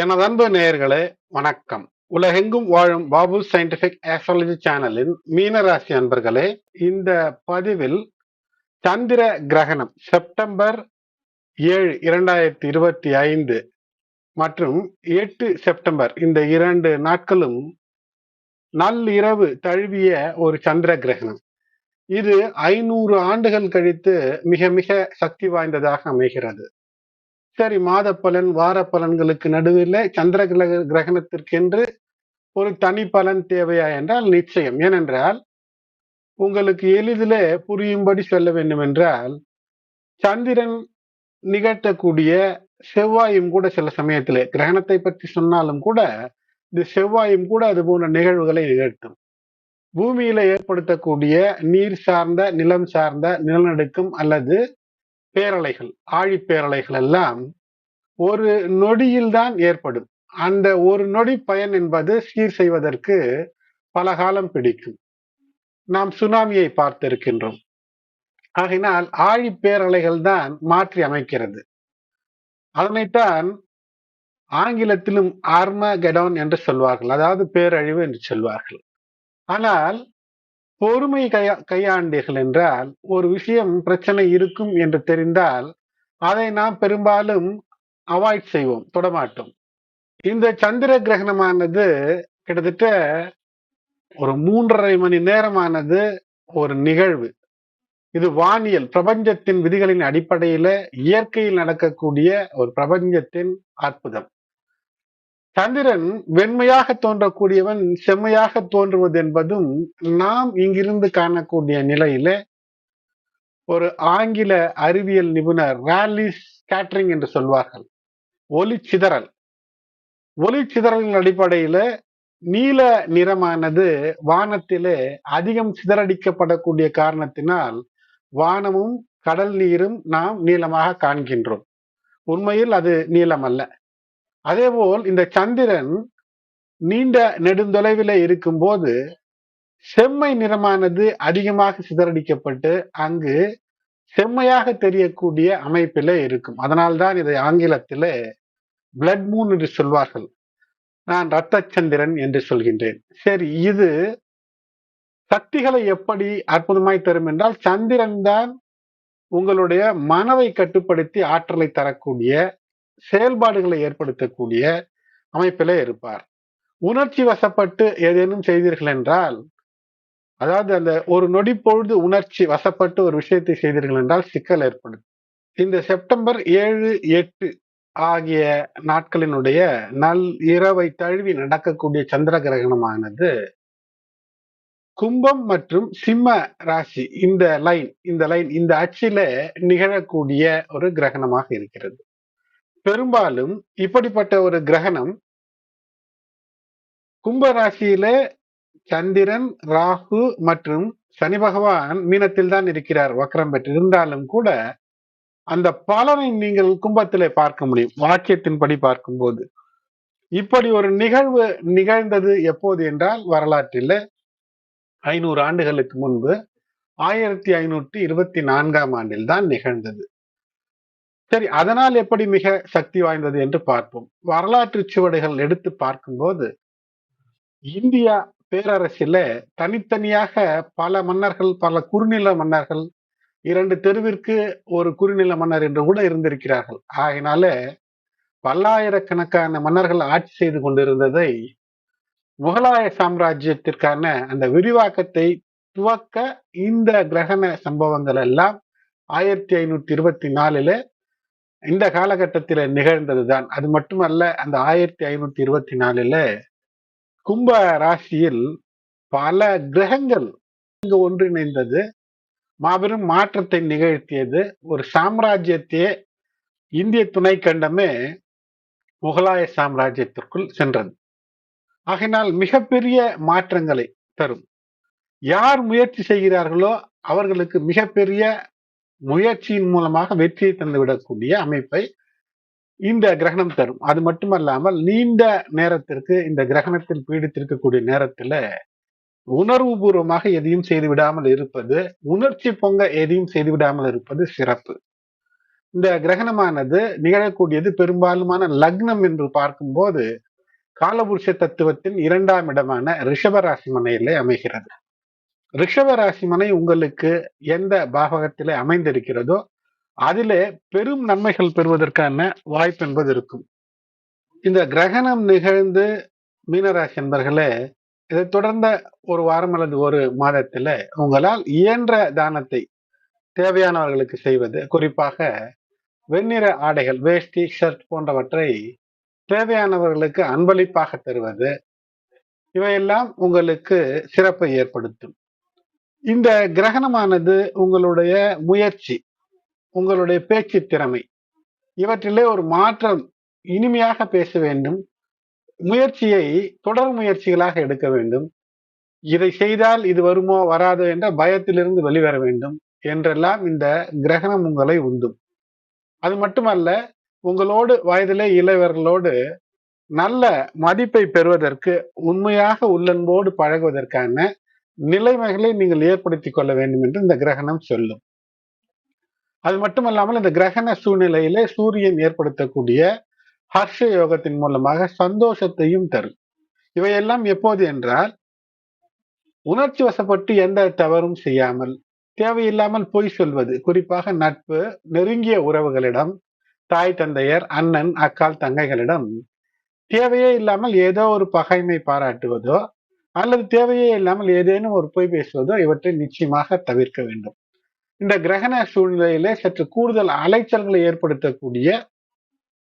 எனது அன்பு நேயர்களே வணக்கம். உலகெங்கும் வாழும் பாபு சயின்டிபிக் ஆஸ்ட்ராலஜி சேனலின் மீனராசி அன்பர்களே இந்த பதிவில் சந்திர கிரகணம் செப்டம்பர் ஏழு இரண்டாயிரத்தி இருபத்தி ஐந்து மற்றும் எட்டு செப்டம்பர் இந்த இரண்டு நாட்களும் நள்ளிரவு தழுவிய ஒரு சந்திர கிரகணம். இது ஐநூறு ஆண்டுகள் கழித்து மிக மிக சக்தி வாய்ந்ததாக அமைகிறது. சரி மாத பலன் வார பலன்களுக்கு நடுவில் சந்திர கிரக கிரகணத்திற்கென்று ஒரு தனி பலன் தேவையா என்றால் நிச்சயம். ஏனென்றால் உங்களுக்கு எளிதில் புரியும்படி சொல்ல வேண்டும் என்றால் சந்திரன் நிகழ்த்தக்கூடிய செவ்வாயும் கூட சில சமயத்திலே கிரகணத்தை பற்றி சொன்னாலும் கூட இந்த செவ்வாயும் கூட அது போன்ற நிகழ்வுகளை நிகழ்த்தும். பூமியில ஏற்படுத்தக்கூடிய நீர் சார்ந்த நிலம் சார்ந்த நிலநடுக்கம் அல்லது பேரலைகள் ஆழிப்பேரலைகள் எல்லாம் ஒரு நொடியில் தான் ஏற்படும். அந்த ஒரு நொடி பயன் என்பது சீர் செய்வதற்கு பல காலம் பிடிக்கும். நாம் சுனாமியை பார்த்திருக்கின்றோம். ஆகினால் ஆழி பேரலைகள் தான் மாற்றி அமைக்கிறது. அதனைத்தான் ஆங்கிலத்திலும் ஆர்ம கெடோன் என்று சொல்வார்கள். அதாவது பேரழிவு என்று சொல்வார்கள். ஆனால் பொறுமை கையா கையாண்டீர்கள் என்றால் ஒரு விஷயம் பிரச்சனை இருக்கும் என்று தெரிந்தால் அதை நாம் பெரும்பாலும் அவாய்ட் செய்வோம் தொடமாட்டோம். இந்த சந்திர கிரகணமானது கிட்டத்தட்ட ஒரு மூன்றரை மணி நேரமானது ஒரு நிகழ்வு. இது வானியல் பிரபஞ்சத்தின் விதிகளின் அடிப்படையில இயற்கையில் நடக்கக்கூடிய ஒரு பிரபஞ்சத்தின் அற்புதம். சந்திரன் வெண்மையாக தோன்றக்கூடியவன் செம்மையாக தோன்றுவது என்பதும் நாம் இங்கிருந்து காணக்கூடிய நிலையில ஒரு ஆங்கில அறிவியல் நிபுணர் ரேலி ஸ்கேட்ரிங் என்று சொல்வார்கள். ஒளி சிதறல். ஒளி சிதறலின் அடிப்படையில நீல நிறமானது வானத்திலே அதிகம் சிதறடிக்கப்படக்கூடிய காரணத்தினால் வானமும் கடல் நீரும் நாம் நீளமாக காண்கின்றோம். உண்மையில் அது நீளம் அல்ல அதேபோல் இந்த சந்திரன் நீண்ட நெடுந்தொலைவில் இருக்கும்போது செம்மை நிறமானது அதிகமாக சிதறடிக்கப்பட்டு அங்கு செம்மையாக தெரியக்கூடிய அமைப்பில இருக்கும். அதனால்தான் இதை ஆங்கிலத்தில பிளட் மூன் என்று சொல்வார்கள். நான் இரத்த சந்திரன் என்று சொல்கின்றேன். சரி இது சக்திகளை எப்படி அற்புதமாய் தரும் என்றால் சந்திரன் தான் உங்களுடைய மனதை கட்டுப்படுத்தி ஆற்றலை தரக்கூடிய செயல்பாடுகளை ஏற்படுத்தக்கூடிய அமைப்பிலே இருப்பார். உணர்ச்சி வசப்பட்டு ஏதேனும் செய்தீர்கள் என்றால் அதாவது அந்த ஒரு நொடி பொழுது உணர்ச்சி வசப்பட்டு ஒரு விஷயத்தை செய்தீர்கள் என்றால் சிக்கல் ஏற்படும். இந்த செப்டம்பர் ஏழு எட்டு ஆகிய நாட்களினுடைய நல் இரவை தழுவி நடக்கக்கூடிய சந்திர கிரகணமானது கும்பம் மற்றும் சிம்ம ராசி இந்த லைன் இந்த லைன் இந்த அச்சில நிகழக்கூடிய ஒரு கிரகணமாக இருக்கிறது. பெரும்பாலும் இப்படிப்பட்ட ஒரு கிரகணம் கும்பராசியில சந்திரன் ராகு மற்றும் சனி பகவான் மீனத்தில் தான் இருக்கிறார் வக்ரம் பெற்று. இருந்தாலும் கூட அந்த பலனை நீங்கள் கும்பத்திலே பார்க்க முடியும் வாக்கியத்தின்படி பார்க்கும்போது. இப்படி ஒரு நிகழ்வு நிகழ்ந்தது எப்போது என்றால் வரலாற்றில் ஐநூறு ஆண்டுகளுக்கு முன்பு ஆயிரத்தி ஐநூற்றி இருபத்தி நான்காம் ஆண்டில் தான் நிகழ்ந்தது. சரி அதனால் எப்படி மிக சக்தி வாய்ந்தது என்று பார்ப்போம். வரலாற்று சுவடுகள் எடுத்து பார்க்கும்போது இந்தியா பேரரசில தனித்தனியாக பல மன்னர்கள் பல குறுநில மன்னர்கள் இரண்டு தெருவிற்கு ஒரு குறுநில மன்னர் என்று கூட இருந்திருக்கிறார்கள். ஆகினால பல்லாயிரக்கணக்கான மன்னர்கள் ஆட்சி செய்து கொண்டிருந்ததை முகலாய சாம்ராஜ்யத்திற்கான அந்த விரிவாக்கத்தை துவக்க இந்த கிரகண சம்பவங்கள் எல்லாம் ஆயிரத்தி ஐநூத்தி இருபத்தி நாலுல இந்த காலகட்டத்தில் நிகழ்ந்ததுதான். அது மட்டுமல்ல அந்த ஆயிரத்தி ஐநூத்தி இருபத்தி நாலுல கும்ப ராசியில் பல கிரகங்கள் இங்கு ஒன்றிணைந்தது. மாபெரும் மாற்றத்தை நிகழ்த்தியது. ஒரு சாம்ராஜ்யத்தையே இந்திய துணை கண்டமே முகலாய சாம்ராஜ்யத்திற்குள் சென்றது. ஆகினால் மிகப்பெரிய மாற்றங்களை தரும். யார் முயற்சி செய்கிறார்களோ அவர்களுக்கு மிகப்பெரிய முயற்சியின் மூலமாக வெற்றியை தந்துவிடக்கூடிய அமைப்பை இந்த கிரகணம் தரும். அது மட்டுமல்லாமல் நீண்ட நேரத்திற்கு இந்த கிரகணத்தில் பீடித்திருக்கக்கூடிய நேரத்துல உணர்வு பூர்வமாக எதையும் செய்து விடாமல் இருப்பது உணர்ச்சி பொங்க எதையும் செய்து விடாமல் இருப்பது சிறப்பு. இந்த கிரகணமானது நிகழக்கூடியது பெரும்பாலுமான லக்னம் என்று பார்க்கும்போது காலபுருஷ தத்துவத்தின் இரண்டாம் இடமான ரிஷபராசி மனையிலே அமைகிறது. ரிஷபராசி மனை உங்களுக்கு எந்த பாவகத்திலே அமைந்திருக்கிறதோ அதிலே பெரும் நன்மைகள் பெறுவதற்கான வாய்ப்பு என்பது இருக்கும். இந்த கிரகணம் நிகழ்ந்து மீனராசி என்பர்களே இதை தொடர்ந்த ஒரு வாரம் அல்லது ஒரு மாதத்துல உங்களால் இயன்ற தானத்தை தேவையானவர்களுக்கு செய்வது குறிப்பாக வெண்ணிற ஆடைகள் வேஷ்டி ஷர்ட் போன்றவற்றை தேவையானவர்களுக்கு அன்பளிப்பாக தருவது இவையெல்லாம் உங்களுக்கு சிறப்பை ஏற்படுத்தும். இந்த கிரகணமானது உங்களுடைய முயற்சி உங்களுடைய பேச்சு திறமை. இவற்றிலே ஒரு மாற்றம் இனிமையாக பேச வேண்டும். முயற்சியை தொடர் முயற்சிகளாக எடுக்க வேண்டும். இதை செய்தால் இது வருமோ வராதோ என்ற பயத்திலிருந்து வெளிவர வேண்டும் என்றெல்லாம் இந்த கிரகணம் உங்களை உந்தும். அது மட்டுமல்ல உங்களோடு வயதிலே இளைவர்களோடு நல்ல மதிப்பை பெறுவதற்கு உண்மையாக உள்ளன்போடு பழகுவதற்கான நிலைமைகளை நீங்கள் ஏற்படுத்தி கொள்ள வேண்டும் என்று இந்த கிரகணம் சொல்லும். அது மட்டுமல்லாமல் இந்த கிரகண சூழ்நிலையிலே சூரியன் ஏற்படுத்தக்கூடிய ஹர்ஷ யோகத்தின் மூலமாக சந்தோஷத்தையும் தரும். இவையெல்லாம் எப்போது என்றால் உணர்ச்சி வசப்பட்டு எந்த தவறும் செய்யாமல் தேவையில்லாமல் பொய் சொல்வது குறிப்பாக நட்பு நெருங்கிய உறவுகளிடம் தாய் தந்தையர் அண்ணன் அக்கால் தங்கைகளிடம் தேவையே இல்லாமல் ஏதோ ஒரு பகைமை பாராட்டுவதோ அல்லது தேவையே இல்லாமல் ஏதேனும் ஒரு பொய் பேசுவதோ இவற்றை நிச்சயமாக தவிர்க்க வேண்டும். இந்த கிரகண சூழ்நிலையிலே சற்று கூடுதல் அலைச்சல்களை ஏற்படுத்தக்கூடிய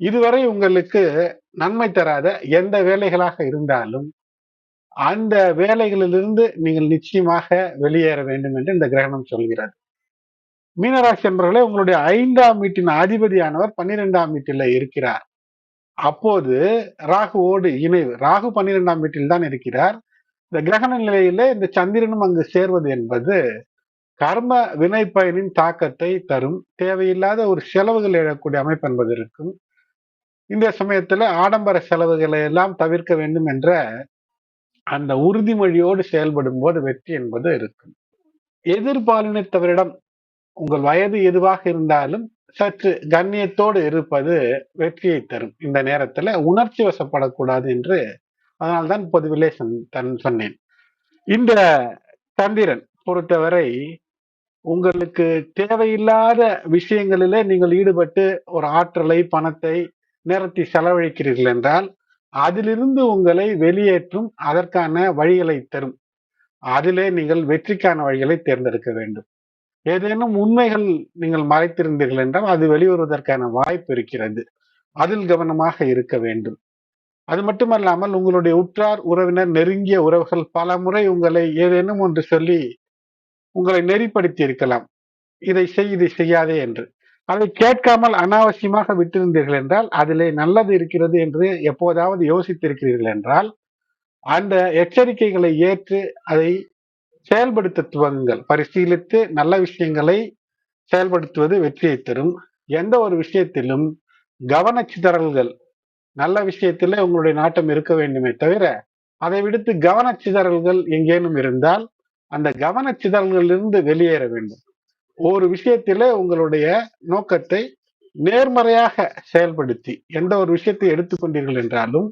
இதுவரை உங்களுக்கு நன்மை தராத எந்த வேலைகளாக இருந்தாலும் அந்த வேலைகளிலிருந்து நீங்கள் நிச்சயமாக வெளியேற வேண்டும் என்று இந்த கிரகணம் சொல்கிறது. மீனராசி என்பவர்களே உங்களுடைய ஐந்தாம் வீட்டின் அதிபதியானவர் பன்னிரெண்டாம் வீட்டில் இருக்கிறார். அப்போது ராகுவோடு இணைவு. ராகு பன்னிரெண்டாம் வீட்டில் தான் இருக்கிறார். இந்த கிரகண நிலையில இந்த சந்திரனும் அங்கு சேர்வது என்பது கர்ம வினை பயனின் தாக்கத்தை தரும். தேவையில்லாத ஒரு செலவுகள் எழக்கூடிய அமைப்பு என்பது இருக்கும். இந்த சமயத்துல ஆடம்பர செலவுகளை எல்லாம் தவிர்க்க வேண்டும் என்ற அந்த உறுதிமொழியோடு செயல்படும் போது வெற்றி என்பது இருக்கும். எதிர்பாலினத்தவரிடம் உங்கள் வயது எதுவாக இருந்தாலும் சற்று கண்ணியத்தோடு இருப்பது வெற்றியை தரும். இந்த நேரத்துல உணர்ச்சி வசப்படக்கூடாது என்று அதனால்தான் பொதுவிலே தன் சொன்னேன். இந்த சந்திரன் பொறுத்தவரை உங்களுக்கு தேவையில்லாத விஷயங்களிலே நீங்கள் ஈடுபட்டு ஒரு ஆற்றலை பணத்தை நேரத்தை செலவழிக்கிறீர்கள் என்றால் அதிலிருந்து உங்களை வெளியேற்றும் அதற்கான வழிகளை தரும். அதிலே நீங்கள் வெற்றிக்கான வழிகளை தேர்ந்தெடுக்க வேண்டும். ஏதேனும் உண்மைகள் நீங்கள் மறைத்திருந்தீர்கள் என்றால் அது வெளிவருவதற்கான வாய்ப்பு இருக்கிறது. அதில் கவனமாக இருக்க வேண்டும். அது மட்டுமல்லாமல் உங்களுடைய உற்றார் உறவினர் நெருங்கிய உறவுகள் பல முறை உங்களை ஏதேனும் ஒன்று சொல்லி உங்களை நெறிப்படுத்தி இருக்கலாம். இதை செய் இதை செய்யாதே என்று. அதை கேட்காமல் அனாவசியமாக விட்டிருந்தீர்கள் என்றால் அதிலே நல்லது இருக்கிறது என்று எப்போதாவது யோசித்திருக்கிறீர்கள் என்றால் அந்த எச்சரிக்கைகளை ஏற்று அதை செயல்படுத்த துவங்குங்கள். பரிசீலித்து நல்ல விஷயங்களை செயல்படுத்துவது வெற்றியை தரும். எந்த ஒரு விஷயத்திலும் கவனச்சிதறல்கள் நல்ல விஷயத்தில் உங்களுடைய நாட்டம் இருக்க வேண்டுமே தவிர அதை விடுத்து கவனச்சிதறல்கள் எங்கேனும் இருந்தால் அந்த கவனச்சிதறல்களிலிருந்து வெளியேற வேண்டும். ஒரு விஷயத்திலே உங்களுடைய நோக்கத்தை நேர்மறையாக செயல்படுத்தி எந்த ஒரு விஷயத்தை எடுத்துக்கொண்டீர்கள் என்றாலும்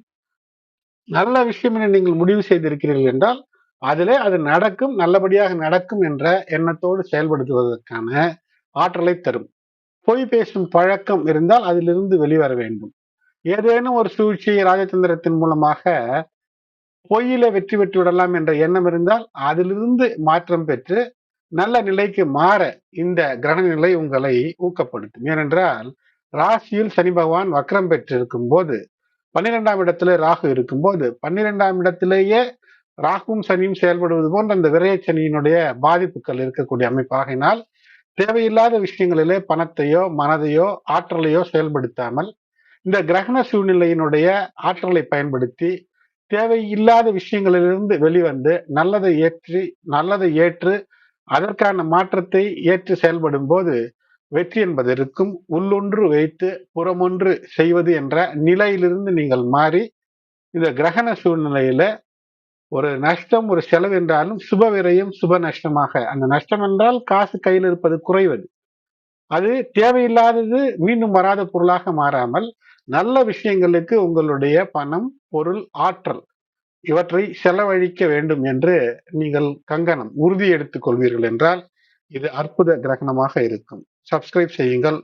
நல்ல விஷயம் என நீங்கள் முடிவு செய்திருக்கிறீர்கள் என்றால் அதிலே அது நடக்கும் நல்லபடியாக நடக்கும் என்ற எண்ணத்தோடு செயல்படுத்துவதற்கான ஆற்றலை தரும். பொய் பேசும் பழக்கம் இருந்தால் அதிலிருந்து வெளிவர வேண்டும். ஏதேனும் ஒரு சூழ்ச்சியை ராஜதந்திரத்தின் மூலமாக பொய்யில வெற்றி பெற்று விடலாம் என்ற எண்ணம் இருந்தால் அதிலிருந்து மாற்றம் பெற்று நல்ல நிலைக்கு மாற இந்த கிரகண நிலை உங்களை ஊக்கப்படுத்தும். ஏனென்றால் ராசியில் சனி பகவான் வக்ரம் பெற்றிருக்கும் போது பன்னிரெண்டாம் இடத்துல ராகு இருக்கும்போது பன்னிரெண்டாம் இடத்திலேயே ராகுவும் சனியும் செயல்படுவது போன்ற அந்த விரைய சனியினுடைய பாதிப்புகள் இருக்கக்கூடிய அமைப்பாகினால் தேவையில்லாத விஷயங்களிலே பணத்தையோ மனதையோ ஆற்றலையோ செயல்படுத்தாமல் இந்த கிரகண சூழ்நிலையினுடைய ஆற்றலை பயன்படுத்தி தேவையில்லாத விஷயங்களிலிருந்து வெளிவந்து நல்லதை ஏற்றி நல்லதை ஏற்று அதற்கான மாற்றத்தை ஏற்று செயல்படும் போது வெற்றி என்பது இருக்கும். உள்ளொன்று வைத்து புறமொன்று செய்வது என்ற நிலையிலிருந்து நீங்கள் மாறி இந்த கிரகண சூழ்நிலையில ஒரு நஷ்டம் ஒரு செலவு என்றாலும் சுப விரயம் சுப நஷ்டமாக. அந்த நஷ்டம் என்றால் காசு கையில் இருப்பது குறைவது. அது தேவையில்லாதது மீண்டும் வராத பொருளாக மாறாமல் நல்ல விஷயங்களுக்கு உங்களுடைய பணம் பொருள் ஆற்றல் இவற்றை செலவழிக்க வேண்டும் என்று நீங்கள் கங்கணம் உறுதி எடுத்துக் கொள்வீர்கள் என்றால் இது அற்புத கிரகணமாக இருக்கும். சப்ஸ்கிரைப் செய்யுங்கள்.